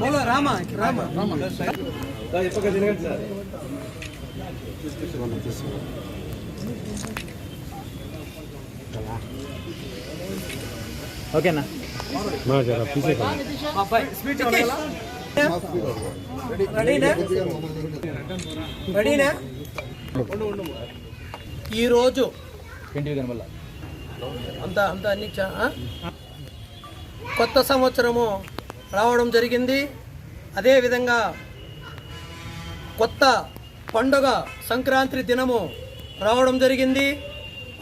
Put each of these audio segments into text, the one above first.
బోలో రామ రామ ఓకేనా? రెడీనా ఈరోజు అంత అంత అన్ని? కొత్త సంవత్సరము రావడం జరిగింది. అదేవిధంగా కొత్త పండుగ సంక్రాంతి దినము రావడం జరిగింది.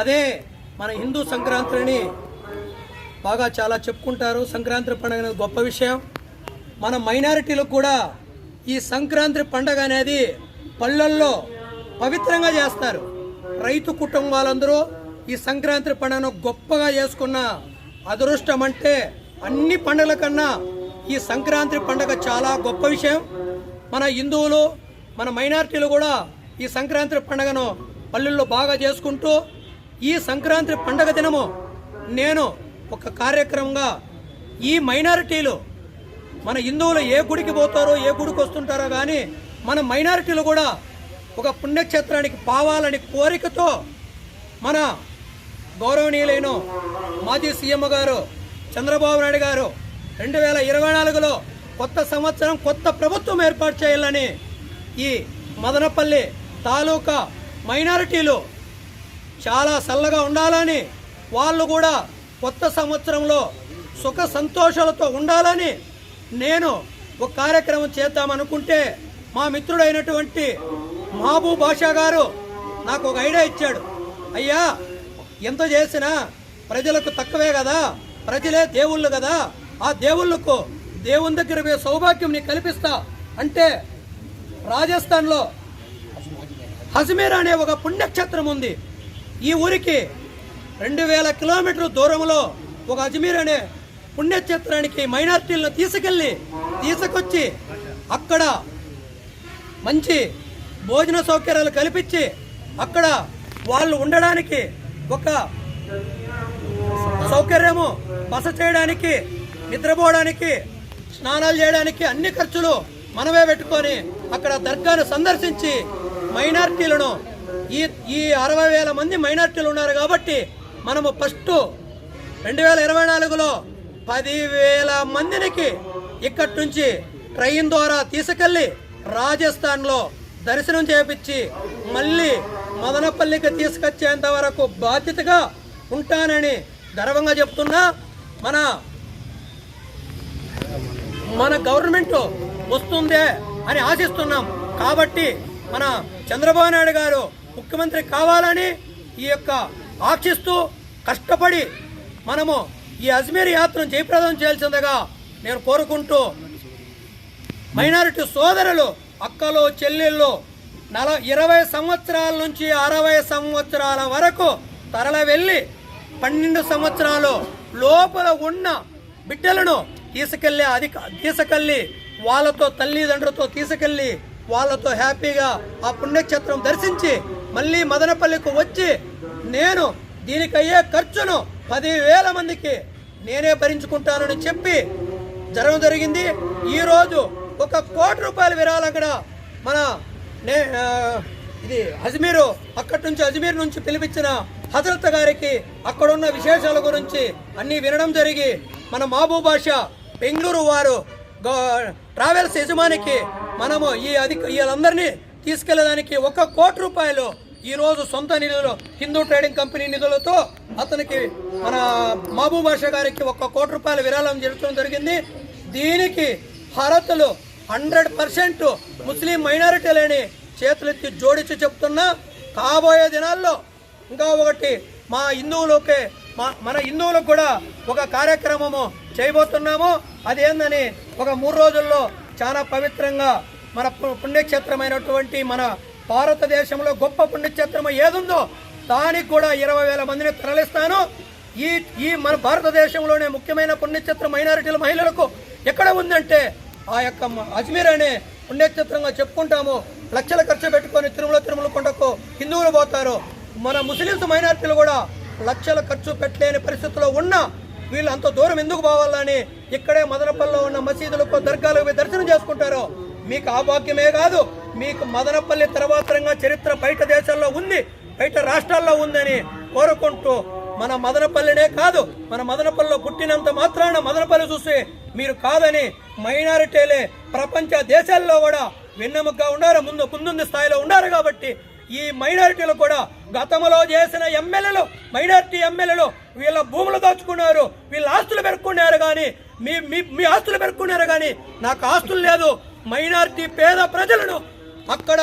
అదే మన హిందూ సంక్రాంతిని బాగా చాలా చెప్పుకుంటారు. సంక్రాంతి పండుగ అనేది గొప్ప విషయం. మన మైనారిటీలకు కూడా ఈ సంక్రాంతి పండుగ అనేది పల్లెల్లో పవిత్రంగా చేస్తారు. రైతు కుటుంబాలందరూ ఈ సంక్రాంతి పండుగను గొప్పగా చేసుకున్న అదృష్టం అంటే అన్ని పండుగల కన్నా ఈ సంక్రాంతి పండుగ చాలా గొప్ప విషయం. మన హిందువులు మన మైనారిటీలు కూడా ఈ సంక్రాంతి పండుగను పల్లెల్లో బాగా చేసుకుంటూ ఈ సంక్రాంతి పండుగ దినము నేను ఒక కార్యక్రమంగా ఈ మైనారిటీలు మన హిందువులు ఏ గుడికి పోతారో ఏ గుడికి వస్తుంటారో కానీ మన మైనారిటీలు కూడా ఒక పుణ్యక్షేత్రానికి పావాలని కోరికతో మన గౌరవనీయులైన మాజీ సీఎం గారు చంద్రబాబు నాయుడు గారు రెండు వేల ఇరవై నాలుగులో కొత్త సంవత్సరం కొత్త ప్రభుత్వం ఏర్పాటు చేయాలని ఈ మదనపల్లి తాలూకా మైనారిటీలు చాలా చల్లగా ఉండాలని వాళ్ళు కూడా కొత్త సంవత్సరంలో సుఖ సంతోషాలతో ఉండాలని నేను ఒక కార్యక్రమం చేద్దామనుకుంటే మా మిత్రుడైనటువంటి మహబూబ్ బాషా గారు నాకు ఒక ఐడియా ఇచ్చాడు. అయ్యా ఎంత చేసినా ప్రజలకు తక్కువే కదా ప్రజలే దేవుళ్ళు కదా ఆ దేవుళ్ళకు దేవుని దగ్గర పోయే సౌభాగ్యం నీకు కల్పిస్తా అంటే రాజస్థాన్లో హజ్మీర్ అనే ఒక పుణ్యక్షేత్రం ఉంది. ఈ ఊరికి రెండు వేల కిలోమీటర్ల దూరంలో ఒక అజ్మీర్ అనే పుణ్యక్షేత్రానికి మైనార్టీలను తీసుకెళ్ళి తీసుకొచ్చి అక్కడ మంచి భోజన సౌకర్యాలు కల్పించి అక్కడ వాళ్ళు ఉండడానికి ఒక సౌకర్యము బస చేయడానికి నిద్రపోవడానికి స్నానాలు చేయడానికి అన్ని ఖర్చులు మనమే పెట్టుకొని అక్కడ దర్గాను సందర్శించి మైనార్టీలను ఈ ఈ అరవై వేల మంది మైనార్టీలు ఉన్నారు కాబట్టి మనము ఫస్ట్ రెండు వేల ఇరవై నాలుగులో పదివేల మందినికి ఇక్కడి నుంచి ట్రైన్ ద్వారా తీసుకెళ్ళి రాజస్థాన్లో దర్శనం చేపించి మళ్ళీ మదనపల్లికి తీసుకొచ్చేంత వరకు బాధ్యతగా ఉంటానని గర్వంగా చెప్తున్నా. మన మన గవర్నమెంట్ వస్తుందే అని ఆశిస్తున్నాం. కాబట్టి మన చంద్రబాబు నాయుడు గారు ముఖ్యమంత్రి కావాలని ఈ యొక్క ఆశిస్తూ కష్టపడి మనము ఈ అజ్మీర్ యాత్రను జయప్రదం చేయాల్సిందిగా నేను కోరుకుంటూ మైనారిటీ సోదరులు అక్కలు చెల్లెళ్ళు నల ఇరవై సంవత్సరాల నుంచి అరవై సంవత్సరాల వరకు తరల వెళ్ళి పన్నెండు సంవత్సరాలు లోపల ఉన్న బిడ్డలను తీసుకెళ్ళి అధిక తీసుకెళ్ళి వాళ్ళతో తల్లిదండ్రులతో తీసుకెళ్ళి వాళ్ళతో హ్యాపీగా ఆ పుణ్యక్షేత్రం దర్శించి మళ్ళీ మదనపల్లికి వచ్చి నేను దీనికయ్యే ఖర్చును పదివేల మందికి నేనే భరించుకుంటానని చెప్పి జరగడం జరిగింది. ఈరోజు ఒక కోటి రూపాయల విరాళం అక్కడ మన నే ఇది అజ్మీరు అక్కడి నుంచి అజ్మీర్ నుంచి పిలిపించిన హజరత్ గారికి అక్కడున్న విశేషాల గురించి అన్నీ వినడం జరిగి మన మహబూబ్ బెంగళూరు వారు ట్రావెల్స్ యజమానికి మనము ఈ అధిక వీళ్ళందరినీ తీసుకెళ్ళడానికి ఒక కోటి రూపాయలు ఈరోజు సొంత నిధులు హిందూ ట్రేడింగ్ కంపెనీ నిధులతో అతనికి మన మహబూబ్ బాషా గారికి ఒక కోటి రూపాయల విరాళం జరగడం జరిగింది. దీనికి భారత్లు హండ్రెడ్ పర్సెంట్ ముస్లిం మైనారిటీలని చేతులెత్తి జోడించి చెప్తున్నా కాబోయే దినాల్లో ఇంకా ఒకటి మా హిందువులకే మా మన హిందువులకు కూడా ఒక కార్యక్రమము చేయబోతున్నాము. అదేందని ఒక మూడు రోజుల్లో చాలా పవిత్రంగా మన పు- పుణ్యక్షేత్రమైనటువంటి మన భారతదేశంలో గొప్ప పుణ్యక్షేత్రం ఏదుందో దానికి కూడా ఇరవై వేల మందిని తరలిస్తాను. ఈ ఈ మన భారతదేశంలోనే ముఖ్యమైన పుణ్యక్షేత్రం మైనారిటీల మహిళలకు ఎక్కడ ఉందంటే ఆ యొక్క అజ్మీర్ అనే పుణ్యక్షేత్రంగా చెప్పుకుంటాము. లక్షల ఖర్చు పెట్టుకొని తిరుమల తిరుమల కొండకు హిందువులు పోతారు. మన ముస్లింస్ మైనారిటీలు కూడా లక్షల ఖర్చు పెట్టలేని పరిస్థితిలో ఉన్న వీళ్ళు అంత దూరం ఎందుకు పోవాలని ఇక్కడే మదనపల్లిలో ఉన్న మసీదులకు దర్గాలకు దర్శనం చేసుకుంటారు? మీకు ఆ భాగ్యమే కాదు. మీకు మదనపల్లి తర్వాతరంగా చరిత్ర బయట దేశాల్లో ఉంది బయట రాష్ట్రాల్లో ఉందని కోరుకుంటూ మన మదనపల్లినే కాదు మన మదనపల్లిలో పుట్టినంత మాత్రాన మదనపల్లి చూసి మీరు కాదని మైనారిటీలే ప్రపంచ దేశాల్లో కూడా వెన్నెముకగా ఉన్నారు ముందు ముందుంది స్థాయిలో ఉన్నారు కాబట్టి ఈ మైనారిటీలు కూడా గతంలో చేసిన ఎమ్మెల్యేలు మైనారిటీ ఎమ్మెల్యేలు వీళ్ళ భూములు దోచుకున్నారు వీళ్ళ ఆస్తులు పెరుక్కున్నారు కానీ మీ మీ మీ ఆస్తులు పెరుక్కున్నారు కానీ నాకు ఆస్తులు లేదు. మైనార్టీ పేద ప్రజలను అక్కడ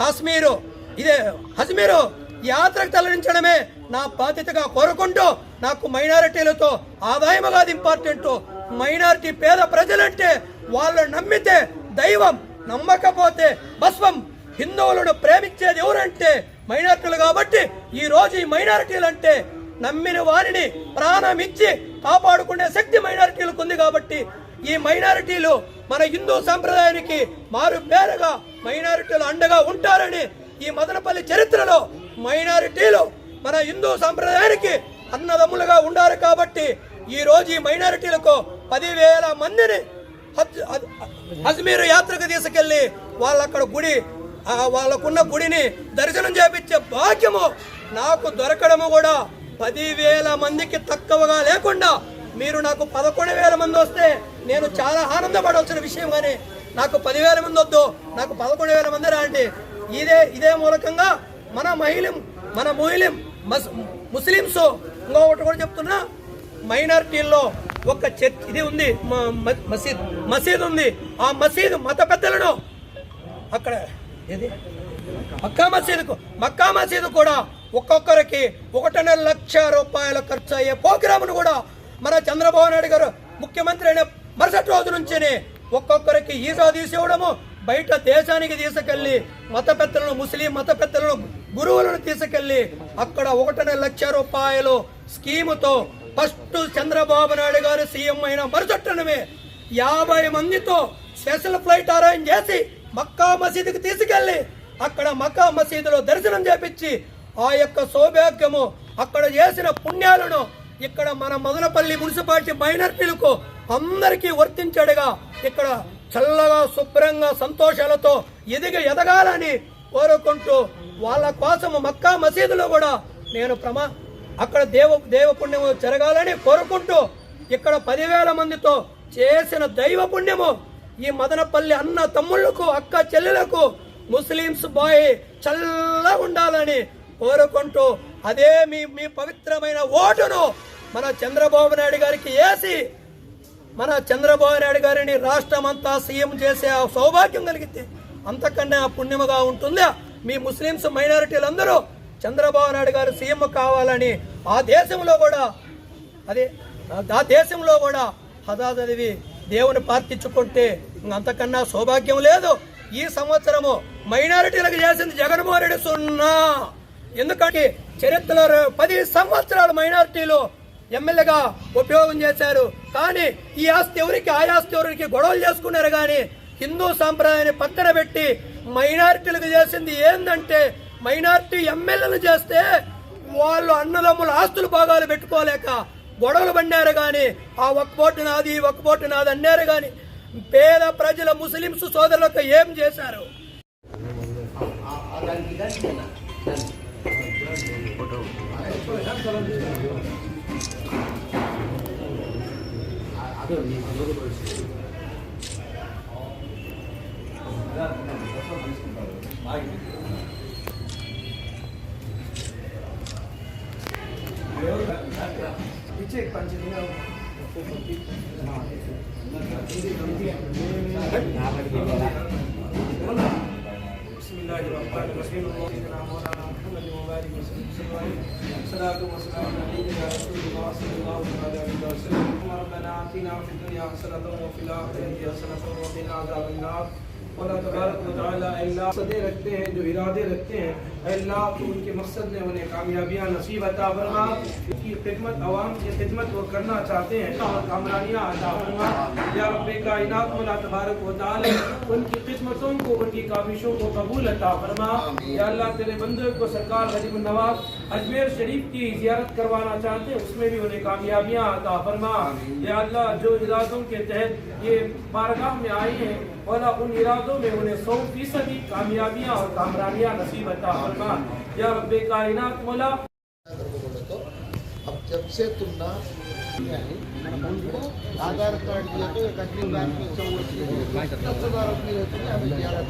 కాశ్మీరు ఇదే హజ్మీరు యాత్రకు తరలించడమే నా బాధ్యతగా కోరుకుంటూ నాకు మైనారిటీలతో ఆదాయం కాదు ఇంపార్టెంట్ మైనారిటీ పేద ప్రజలంటే వాళ్ళు నమ్మితే దైవం నమ్మకపోతే భస్వం హిందువులను ప్రేమించేది ఎవరంటే మైనారిటీలు కాబట్టి ఈ రోజు ఈ మైనారిటీలు అంటే నమ్మిన వారిని ప్రాణం ఇచ్చి కాపాడుకునే శక్తి మైనారిటీలకు ఉంది కాబట్టి ఈ మైనారిటీలు మన హిందూ సంప్రదాయానికి మారు పేరుగా మైనారిటీలు అండగా ఉంటారని ఈ మదనపల్లి చరిత్రలో మైనారిటీలు మన హిందూ సంప్రదాయానికి అన్నదమ్ములుగా ఉండారు కాబట్టి ఈ రోజు ఈ మైనారిటీలకు పదివేల మందిని అజ్మీరు అజ్మీర్ యాత్రకు తీసుకెళ్ళి వాళ్ళక్కడ గుడి వాళ్ళకున్న గుడిని దర్శనం చేపించే భాగ్యము నాకు దొరకడము కూడా పదివేల మందికి తక్కువగా లేకుండా మీరు నాకు పదకొండు వేల మంది వస్తే నేను చాలా ఆనందపడవలసిన విషయం కానీ నాకు పదివేల మంది వద్దు నాకు పదకొండు వేల మంది రాండి. ఇదే ఇదే మూలకంగా మన మహిళం మన ముహిలిం మస్ ముస్లిమ్స్ ఇంకొకటి కూడా చెప్తున్నా మైనార్టీల్లో ఒక చర్చ్ ఇది ఉంది మసీద్ మసీద్ ఉంది. ఆ మసీద్ మత పెద్దలను ఏది మక్కా మసీదుకు మక్కా మసీదు కూడా ఒక్కొక్కరికి ఒకటిన్నర లక్ష రూపాయల ఖర్చు అయ్యే ప్రోగ్రామును కూడా మన చంద్రబాబు నాయుడు గారు ముఖ్యమంత్రి అయిన మరుసటి రోజు నుంచినే ఒక్కొక్కరికి ఈజా తీసివ్వడము బయట దేశానికి తీసుకెళ్ళి మత పెద్దలను ముస్లిం మత పెద్దలను గురువులను తీసుకెళ్ళి అక్కడ ఒకటిన్నర లక్ష రూపాయలు స్కీముతో ఫస్ట్ చంద్రబాబు నాయుడు గారు సీఎం అయిన మరుసట్టనమే యాభై మందితో స్పెషల్ ఫ్లైట్ అరేంజ్ చేసి మక్కా మసీదుకి తీసుకెళ్ళి అక్కడ మక్కా మసీదులో దర్శనం చేపించి ఆ యొక్క సౌభాగ్యము అక్కడ చేసిన పుణ్యాలను ఇక్కడ మన మదనపల్లి మున్సిపాలిటీ మైనార్టీలకు అందరికీ వర్తించడుగా. ఇక్కడ చల్లగా శుభ్రంగా సంతోషాలతో ఎదిగి ఎదగాలని కోరుకుంటూ వాళ్ళ కోసం మక్కా మసీదులో కూడా నేను ప్రమా అక్కడ దేవ దేవ పుణ్యము జరగాలని కోరుకుంటూ ఇక్కడ పదివేల మందితో చేసిన దైవ పుణ్యము ఈ మదనపల్లి అన్న తమ్ముళ్ళకు అక్క చెల్లెలకు ముస్లిమ్స్ బాయ్ చల్లగా ఉండాలని కోరుకుంటూ అదే మీ మీ పవిత్రమైన ఓటును మన చంద్రబాబు నాయుడు గారికి వేసి మన చంద్రబాబు నాయుడు గారిని రాష్ట్రం అంతా సీఎం చేసే ఆ సౌభాగ్యం కలిగితే అంతకన్నా పుణ్యముగా ఉంటుందా? మీ ముస్లిమ్స్ మైనారిటీలందరూ చంద్రబాబు నాయుడు గారు సీఎం కావాలని ఆ దేశంలో కూడా అదే ఆ దేశంలో కూడా హదా చదివి దేవుని ప్రార్థించుకుంటే అంతకన్నా సౌభాగ్యం లేదు. ఈ సంవత్సరము మైనారిటీలకు చేసింది జగన్మోహన్ రెడ్డి సున్నా. ఎందుకంటే చరిత్రలో పది సంవత్సరాలు మైనారిటీలు ఎమ్మెల్యేగా ఉపయోగం చేశారు. కానీ ఈ ఆస్తి ఎవరికి ఆ ఆస్తి ఎవరికి గొడవలు చేసుకున్నారు కానీ హిందూ సాంప్రదాయాన్ని పక్కన పెట్టి మైనారిటీలకు చేసింది ఏందంటే మైనారిటీ ఎమ్మెల్యేలు చేస్తే వాళ్ళు అన్నదమ్ముల ఆస్తులు భాగాలు పెట్టుకోలేక గొడవలు పడినారు కానీ ఆ ఒక్క పోటు నాది ఈ ఒక్క పోటు నాది అన్నారు కానీ పేద ప్రజల ముస్లింస్ సోదరులకు ఏం చేశారు? بسم الله الرحمن الرحيم اللهم صل على مولانا محمد وبارك وسلم صلاة وسلام عليك يا رسول الله صلى الله عليه وسلم ربنا آتنا في الدنيا حسنة وفي الآخرة حسنة وقنا عذاب النار اللہ تبارک اللہ صدے رکھتے ہیں جو ارادے رکھتے ہیں۔ اللہ تو ان کے مقصد انہیں کامیابیاں نصیب عطا فرما۔ ان کی خدمت عوام کی خدمت وہ کرنا چاہتے ہیں۔ اور کامرانیاں عطا فرما۔ یا رب کائنات تبارک و ان کی کو ان کی کاوشوں کو قبول عطا فرما۔ یا اللہ تیرے بندوں کو سرکار غریب النواز اجمیر شریف کی زیارت کروانا چاہتے ہیں اس میں بھی انہیں کامیابیاں عطا فرما۔ یا اللہ جو ارادوں کے تحت یہ بارگاہ میں آئی ہیں में उन्हें सौ फीसदी कामयाबियां और कामरानियां नसीब अता फरमा या रब्बे कायनात मौला जरूरत हो अब जब से तुम ना उनको आधार कार्ड दिया तो एक अग्नि बैंक में चौवन दस हजार रुपये रहते हैं हमें ग्यारह